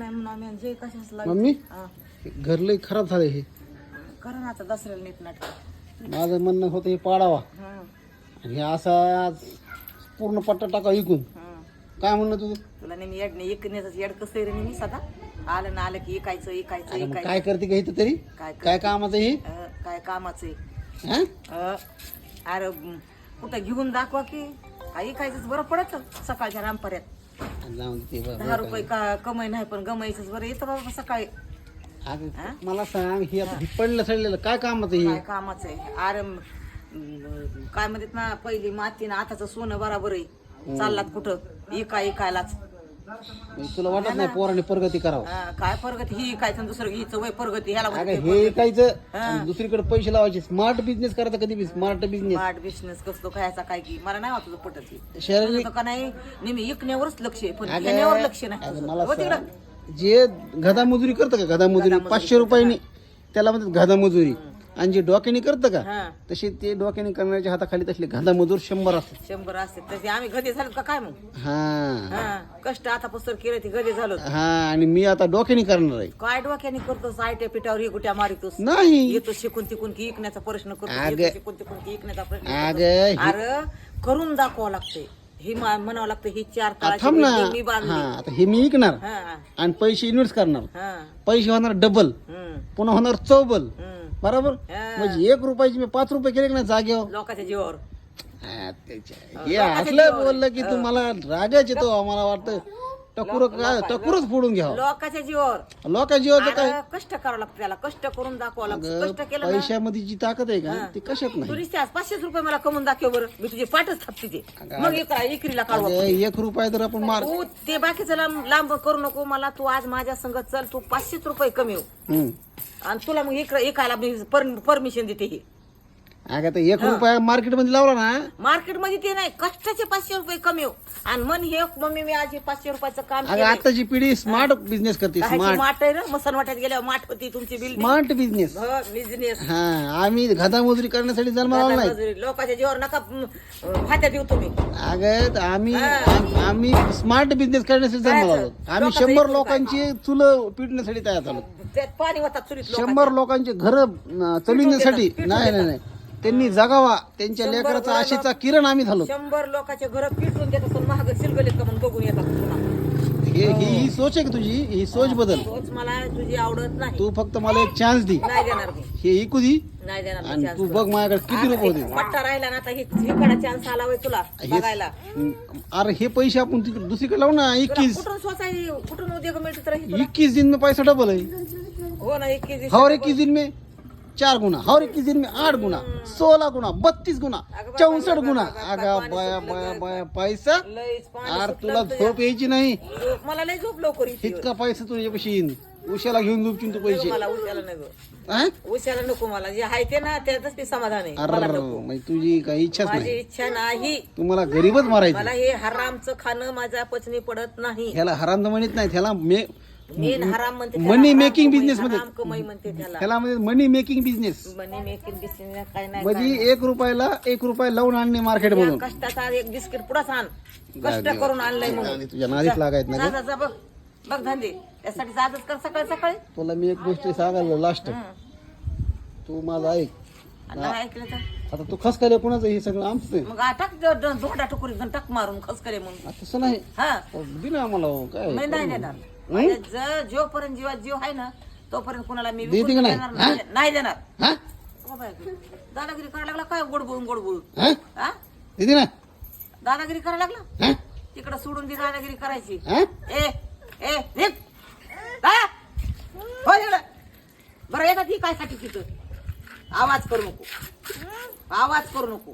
नाही म्हणून आम्ही जे कशाच मम्मी? हा. घर लय खराब झालं हे. करा ना आता दसऱ्याला नीट नाटक. माझं म्हणणं होतं हे पाडावा. हा. आणि हे असा पूर्ण पट्टा टाका इकून. हा. काय म्हणणं तुझं? तुला नेहमी येड नाही इकण्याचं येड कसं आहे रे नेहमी सदा? आलं ना आलं की इकायचं इकायचं अरे मग इकायचं काय करते का इथं तरी? काय काय कामाचं हे? अं, काय कामाचं आहे? हा? अं, अरे म, कुठं घेऊन दाखवा की. काय इकायचंच बरं पडत सकाळच्या रामपर्यंत. जाऊन दे ते बरं. दहा रुपये का कमाई नाही पण गमाईचंच बरं. येतं बाबा सकाळी. अगं, मला सांग हे आता हे पडलं सडलेलं काय कामाचं हे? काय कामाचं आहे? अरे म, म, काय म्हणतात ना पहिली माती ना आताचं सोनं बराबर आहे. चाललात कुठं? इका इकायलाच म्हणजे तुला वाटत नाही पोराने प्रगती करावं? हा, काय प्रगती? ही आणि दुसरं घ्यायचं वय प्रगती ह्याला अगं म्हणते हे कायचं दुसरीकडे पैसे लावायचे. स्मार्ट बिझनेस करायचा कधी बी स्मार्ट बिझनेस स्मार्ट बिझनेस कसतो खायचा काय की मला नाही वाटत पटत. हे. तुझं का नाही? नेहमी इकण्यावरच लक्ष आहे पण घेण्यावर लक्ष नाही अगं तुझं. मला हो तिकडं. सांग, जे गधा मजुरी करतं का? गधा मजुरी पाचशे रुपयानी त्याला म्हणतात गधा मजुरी आणि जे डोक्याने करतं का हा. तसे ते डोक्याने करण्याच्या हाताखाली तसले गधा मजूर शंभर असतात. शंभर असते. तसे आम्ही गदे झालो का काय मग? हा. हा. कष्ट आता पुस्तक केलं ते गदे झालो. हा आणि मी आता डोक्याने करणार आहे. काय डोक्याने करतोस आयट्या पिठावर गुट्या मारितोस. नाही. येतो शिकून तिकून की इकण्याचा प्रश्न करतो अगं. येतो शिकून तिकून की इकण्याचा प्रश्न करतो. अगं अरे करून दाखवावं लागतंय हे मा- म्हणावं लागतं ही चार हे- थांब ना. मी हा आता हे मी विकणार हा. आणि पैसे इन्व्हेस्ट करणार. हा. पैसे होणार डबल हम्म. पुन्हा होणार चौबल. हम्म. बरोबर? हा. म्हणजे एक रुपयाची मी पाच रुपये केले की नाही जागेवर? लोकांच्या जीवावर. हा, त्याच्या- हे असलं बोललं की तुम्हाला रागाच येतो मला वाटतं. टकुर काय टकुरच फोडून घ्यावं. लोकांच्या जीवावर. लोका जीवाचं काय अरे कष्ट करावं लागतं त्याला. कष्ट करून दाखवावं लागतं. कष्ट केलं ना पैशामध्ये जी ताकद आहे का ती कशात नाही. आज पाचशेच रुपये मला कमवून दाखव बरं. मी तुझे पाठच थापते ते. मग इकरा इकरीला काढू आपण. अगं, एक रुपया तर आपण मार तू ते बाकीचं लांब लांब करू नको. मला तू आज माझ्या संगत चल. तू पाचशेच रुपये कमी हो हम्म. आणि तुला मग इकडे एकाला मी परमिशन देते हे. अगं तर एक रुपया मार्केटमध्ये लावला ना. मार्केटमध्ये ते नाही. कष्टाचे पाचशे रुपये कमी हो. आणि मन हे मम्मी मी आज हे पाचशे रुपयाचं काम अगं केलंय. आताची पिढी स्मार्ट बिझनेस करते कायची स्मार्ट माठ आहे ना? मसन वाट्यात गेल्यावर माठ होती तुमची बिल्डिंग स्मार्ट बिझनेस बिझनेस हा आम्ही गधा मजुरी करण्यासाठी जन्माला नाही. लोकांच्या जीवावर नका फात्या देऊ तुम्ही. अगं तर आम्ही आम- आम्ही स्मार्ट बिझनेस करण्यासाठी जन्माला आलो आम्ही शंभर लोकांची चुलं पिटण्यासाठी तयार झालो. त्यात पाणी होतात चुलीत शंभर लोकांचे घर चलविण्यासाठी नाही नाही नाही. त्यांनी जगावा. त्यांच्या लेकराचा आशेचा किरण आम्ही झालो शंभर लोकांचे घर पिटून देत असून महाग शिलगलीत का म्हणून बघून येतात पुन्हा. हे ही ही. सोच आहे का तुझी? ही सोच बदल. तोच मला तुझी आवडत नाही. तू फक्त मला एक चान्स दे. नाही देणार मी. हे ऐकू दे. नाही देणार मी आणि chance तू. बघ माझ्याकडे किती रुपये होते पट्टा राहिला ना आता हे हिकडा चान्स आला होय तुला बघायला. अरे हे पैसे आपण तिकडे दुसरीकडे लावू ना तुला इक्कीस कुठून स्वतः कुठून उद्योग मिळतो तर हे तुला? इक्कीस दिन में पैसा डबल है हो ना एक केजी और इक्कीस दिन में चार गुना और इक्कीस दिन में आठ गुना सोलह गुना बत्तीस गुना चौसठ गुना अगा बाया बाया बाया पैसा? सुटलं तुला. झोप यायची नाही. मला लय झोप लवकर. इतका पैसा तुझ्या पैसे येईन. उशाला घेऊन झोपशील तू पैसे. मला उशाला नको? उशाला नको मला. जे आहे ते ना त्यातच ते समाधान आहे. अरे म्हणजे तुझी काही इच्छाच माझी नाही. इच्छा नाही. तुम्हाला गरीबच मारायचं. मला हे हरामचं खाणं माझ्या पचनी पडत नाही. ह्याला हराम म्हणत नाही. त्याला मे मेन हराम म्हणते त्याला. मनी हराम मेकिंग कमाई- बिझनेस मध्ये हराम कमाई म्हणते त्याला म्हणजे money making business money making business काय नाही म्हणजे एक रुपयाला एक रुपया लावून आणणे मार्केट या मधून कष्टाचा एक बिस्किट आण कष्ट करून आणलंय म्हणून तुझ्या नादीत लागायत ना जा, जा, जा, बघ बघ धंदे त्यासाठी जातच कर सकाळी सकाळी तुला मी एक गोष्ट सांगायला लास्ट हं. तू माझा ऐक आणि नाही ऐकलं तर आता तू खस काय कोणाचं हे सगळं आमचं आहे मग टुकुरी टक मारून खसकरे म्हणून आता तसं नाही हा आम्हाला हो, काय मी नाही देणार माझ्या ज- जोपर्यंत जीवात जीव आहे ना तोपर्यंत कोणाला मी विकून देते का नाही? देणार नाही. नाही देणार. हा? ओ बाई, दादागिरी करायला लागला काय गोड बोलून गोड बोलून हा? हा ना? दादागिरी करायला लागला? हा? तिकडं सोडून ती दादागिरी करायची. हा? ए ए निघ. दादा! हो. बरं येतात ही काय साठी तिथं? आवाज करू नको. आवाज करू नको.